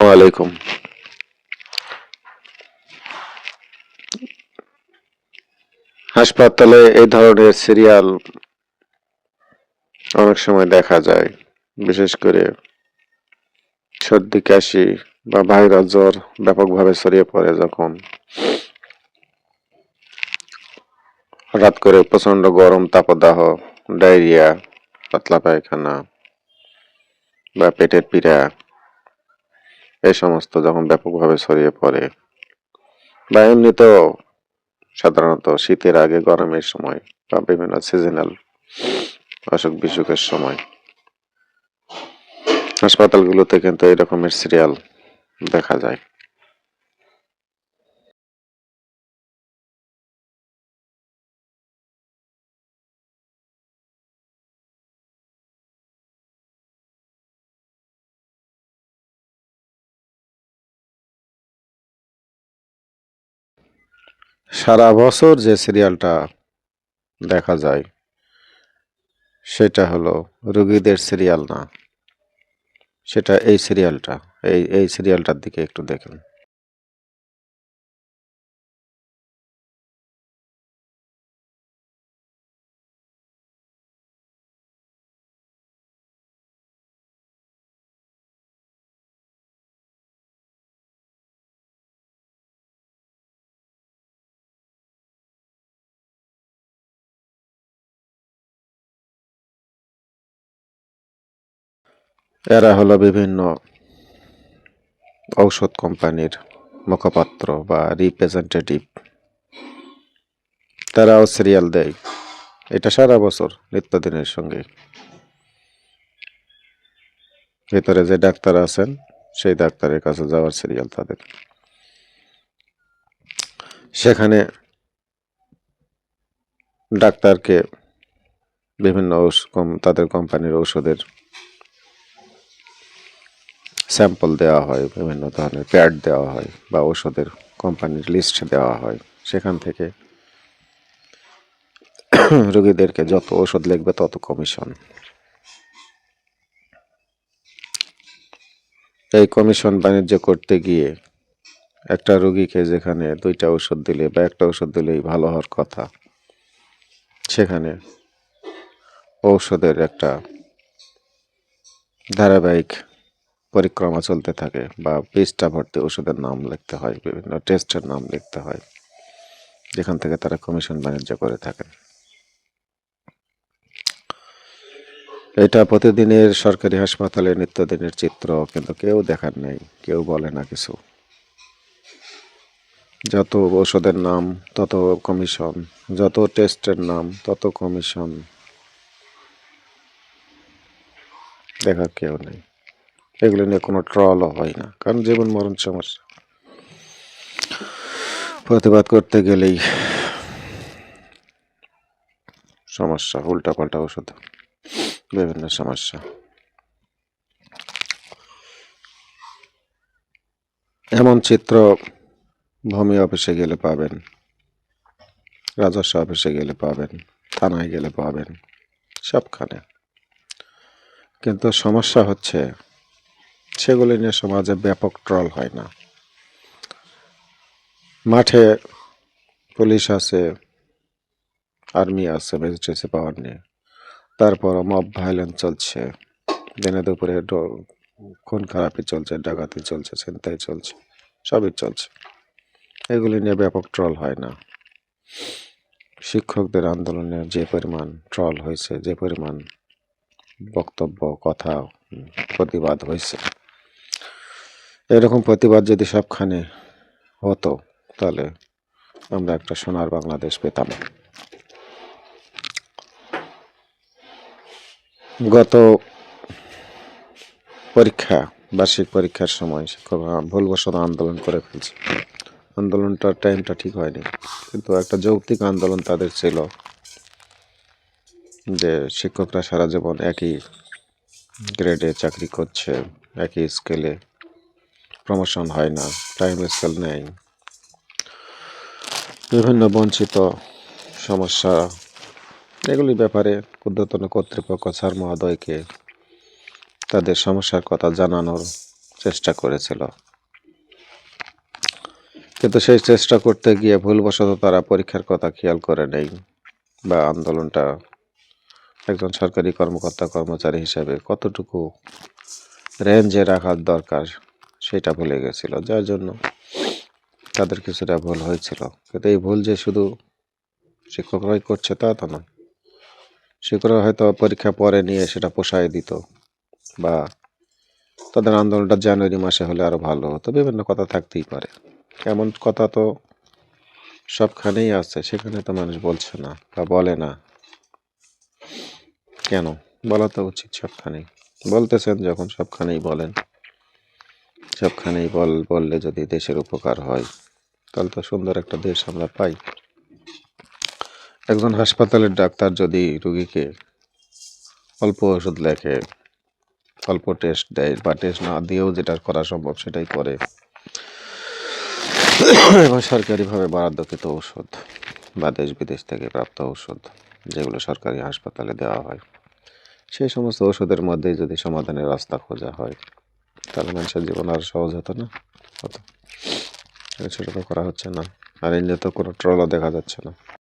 আলাইকুম হাসপাতালে এই ধরনের সিরিয়াল অনেক সময় দেখা যায়, বিশেষ করে সর্দি, কাশি বা ভাইরাল জ্বর ব্যাপকভাবে ছড়িয়ে পড়ে যখন হঠাৎ করে প্রচণ্ড গরম, তাপদাহ, ডায়রিয়া, পাতলা পায়খানা বা পেটের পীড়া এই সমস্ত যখন ব্যাপকভাবে ছড়িয়ে পড়ে, বা এমনিতেও সাধারণত শীতের আগে, গরমের সময়, বা বিভিন্ন সিজনাল অসুখ বিসুখের সময়, হাসপাতালগুলোতে কিন্তু এই রকমের সিরিয়াল দেখা যায়। সারা বছর যে সিরিয়ালটা দেখা যায়, সেটা হলো রুগীদের সিরিয়াল না। সেটা এই সিরিয়ালটা এই এই সিরিয়ালটার দিকে একটু দেখুন। এরা হলো বিভিন্ন ঔষধ কোম্পানির মুখপাত্র বা রিপ্রেজেন্টেটিভ তারাও সিরিয়াল দেয়। এটা সারা বছর নিত্যদিনের সঙ্গে। ভিতরে যে ডাক্তার আছেন, সেই ডাক্তারের কাছে যাওয়ার সিরিয়াল তাদের। সেখানে ডাক্তারকে বিভিন্ন তাদের কোম্পানির ঔষধের স্যাম্পল দেওয়া হয়, বিভিন্ন ধরনের প্যাড দেওয়া হয় বা ওষুধের কোম্পানির লিস্ট দেওয়া হয়। সেখান থেকে রোগীদেরকে যত ওষুধ লিখবে তত কমিশন। এই কমিশন বাণিজ্য করতে গিয়ে একটা রোগীকে যেখানে দুইটা ওষুধ দিলে বা একটা ওষুধ দিলেই ভালো হওয়ার কথা, সেখানে ঔষধের একটা ধারাবাহিক পরিক্রমা চলতে থাকে বা পেজটা ভর্তি ওষুধের নাম লিখতে হয়, বিভিন্ন টেস্টের নাম লিখতে হয়, যেখান থেকে তারা কমিশন বাণিজ্য করে থাকেন। এটা প্রতিদিনের সরকারি হাসপাতালে নিত্যদিনের চিত্র, কিন্তু কেউ দেখার নেই, কেউ বলে না কিছু। যত ওষুধের নাম, তত কমিশন, যত টেস্টের নাম, তত কমিশন। দেখার কেউ নেই। এগুলো নিয়ে কোনো ট্রলও হয় না। কারণ জীবন মরণ সমস্যা। প্রতিবাদ করতে গেলেই সমস্যা উল্টা পাল্টা ওষুধ, বিভিন্ন সমস্যা। এমন চিত্র ভূমি অফিসে গেলে পাবেন, রাজস্ব অফিসে গেলে পাবেন, থানায় গেলে পাবেন, সবখানে। কিন্তু সমস্যা হচ্ছে সেগুলি নিয়ে সমাজে ব্যাপক ট্রল হয় না। মাঠে পুলিশ আছে, আর্মি আছে ম্যাজিস্ট্রেসি পাওয়ার নিয়ে। তারপর মব ভায়োলেন্স চলছে। দিনে দুপুরে খুন খারাপি চলছে, ডাকাতি চলছে, ছিনতাই চলছে, সবই চলছে। এগুলি নিয়ে ব্যাপক ট্রল হয় না। শিক্ষকদের আন্দোলনে যে পরিমাণ ট্রল হয়েছে, যে পরিমাণ বক্তব্য, কথা, প্রতিবাদ হয়েছে। এরকম প্রতিবাদ যদি সবখানে হতো, তাহলে আমরা একটা সোনার বাংলাদেশ পেতাম। গত পরীক্ষা, বার্ষিক পরীক্ষার সময় শিক্ষকরা ভুলবশত আন্দোলন করে ফেলছে। আন্দোলনটার টাইমটা ঠিক হয়নি, কিন্তু একটা যৌক্তিক আন্দোলন তাদের ছিল যে শিক্ষকরা সারা জীবন একই গ্রেডে চাকরি করছে, একই স্কেলে প্রমোশন হয় না টাইম স্কেল নেই। বিভিন্ন বঞ্চিত সমস্যা, এগুলির ব্যাপারে ঊর্ধ্বতন কর্তৃপক্ষ স্যার মহোদয়কে তাদের সমস্যার কথা জানানোর চেষ্টা করেছিল। কিন্তু সেই চেষ্টা করতে গিয়ে ভুলবশত তারা পরীক্ষার কথা খেয়াল করে নেই বা আন্দোলনটা একজন সরকারি কর্মকর্তা কর্মচারী হিসেবে কতটুকু রেঞ্জে রাখার দরকার সেটা ভুলে গেছিল, যার জন্য তাদের কিছুটা ভুল হয়েছিল। কিন্তু এই ভুল যে শুধু শিক্ষকরাই করছে তা তো না শিক্ষকরা হয়তো পরীক্ষা পরে নিয়ে সেটা পোষায় দিত বা তাদের আন্দোলনটা জানুয়ারি মাসে হলে আরও ভালো হতো, বিভিন্ন কথা থাকতেই পারে। এমন কথা তো সবখানেই আছে, সেখানে তো মানুষ বলছে না বা বলে না। কেন? বলা তো উচিত সবখানেই। বলতেছেন যখন সবখানেই বলেন। সবখানেই বল, বললে যদি দেশের উপকার হয়, তাহলে তো সুন্দর একটা দেশ আমরা পাই। একজন হাসপাতালের ডাক্তার যদি রুগীকে অল্প ওষুধ লেখে, অল্প টেস্ট দেয় বা টেস্ট না দিয়েও যেটা করা সম্ভব সেটাই করে, এবং সরকারিভাবে বরাদ্দকৃত ওষুধ বা দেশ বিদেশ থেকে প্রাপ্ত ওষুধ যেগুলো সরকারি হাসপাতালে দেওয়া হয়, সেই সমস্ত ওষুধের মধ্যেই যদি সমাধানের রাস্তা খোঁজা হয় তাহলে মানুষের জীবন আর সহজ হতো না, হতো। ছোটো করা হচ্ছে না। আর এলে তো কোনো ট্রলও দেখা যাচ্ছে না।